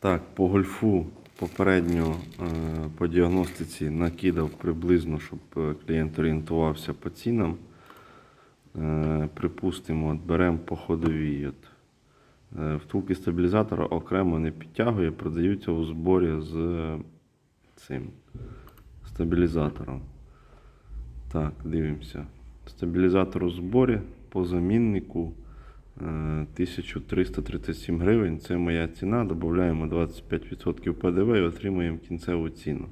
Так, по гольфу попередньо е, по діагностиці накидав приблизно, щоб е, клієнт орієнтувався по цінам. Е, Припустимо, от беремо по ходовій. От. Втулки стабілізатора окремо не підтягує, продаються у зборі з цим стабілізатором. Так, дивимося. Стабілізатор у зборі по заміннику 1337 гривень. Це моя ціна. Додаємо 25% ПДВ і отримуємо кінцеву ціну.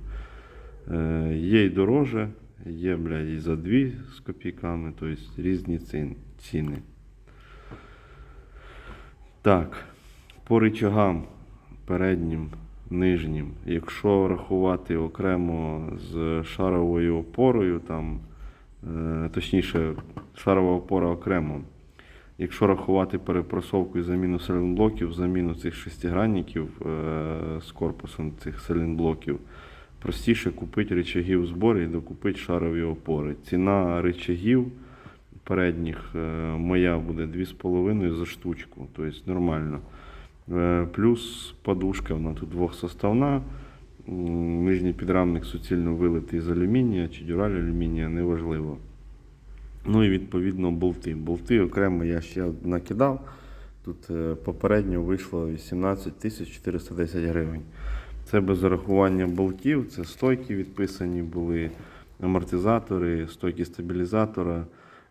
Е, Є і дороже, є бля, і за 2 з копійками, тобто різні ціни. Так, по рычагам переднім, нижнім, якщо рахувати окремо з шаровою опорою, там, е, точніше, шарова опора окремо. Якщо рахувати перепросовку і заміну селенблоків, заміну цих шестигранників е, з корпусом цих селенблоків, простіше купити рычаги в зборі і докупити шарові опори. Ціна рычагів передніх е, моя буде 2,5 за штучку, тобто нормально. Е, Плюс подушка, вона тут двохсоставна. Нижній підрамник суцільно вилитий з алюмінія чи дюраль алюмінія, неважливо. Ну і відповідно болти. Болти окремо я ще накидав. Тут е, попередньо вийшло 18 тисяч 410 гривень. Це без зарахування болтів, це стойки відписані були, амортизатори, стойки стабілізатора,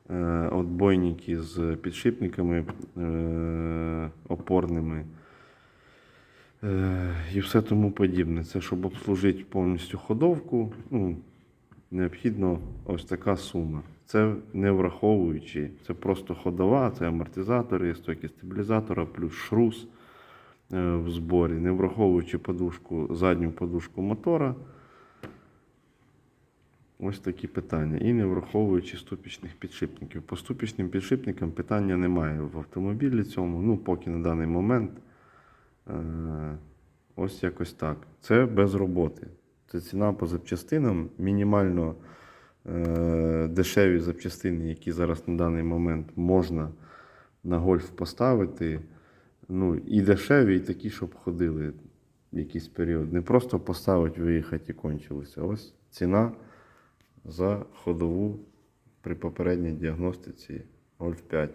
е, отбойники з підшипниками е, опорними. І все тому подібне. Це щоб обслужити повністю ходовку, ну, необхідно ось така сума. Це не враховуючи, це просто ходова, це амортизатори, стойки стабілізатора, плюс шрус е, в зборі, не враховуючи подушку, задню подушку мотора. Ось такі питання. І не враховуючи ступічних підшипників. По ступічним підшипникам питання немає в автомобілі цьому, ну поки на даний момент. Е, Ось якось так. Це без роботи. Це ціна по запчастинам. Мінімально е, дешеві запчастини, які зараз на даний момент можна на гольф поставити. Ну, і дешеві, і такі, щоб ходили якийсь період. Не просто поставити, виїхати і кончилося. Ось ціна за ходову при попередній діагностиці Гольф 5.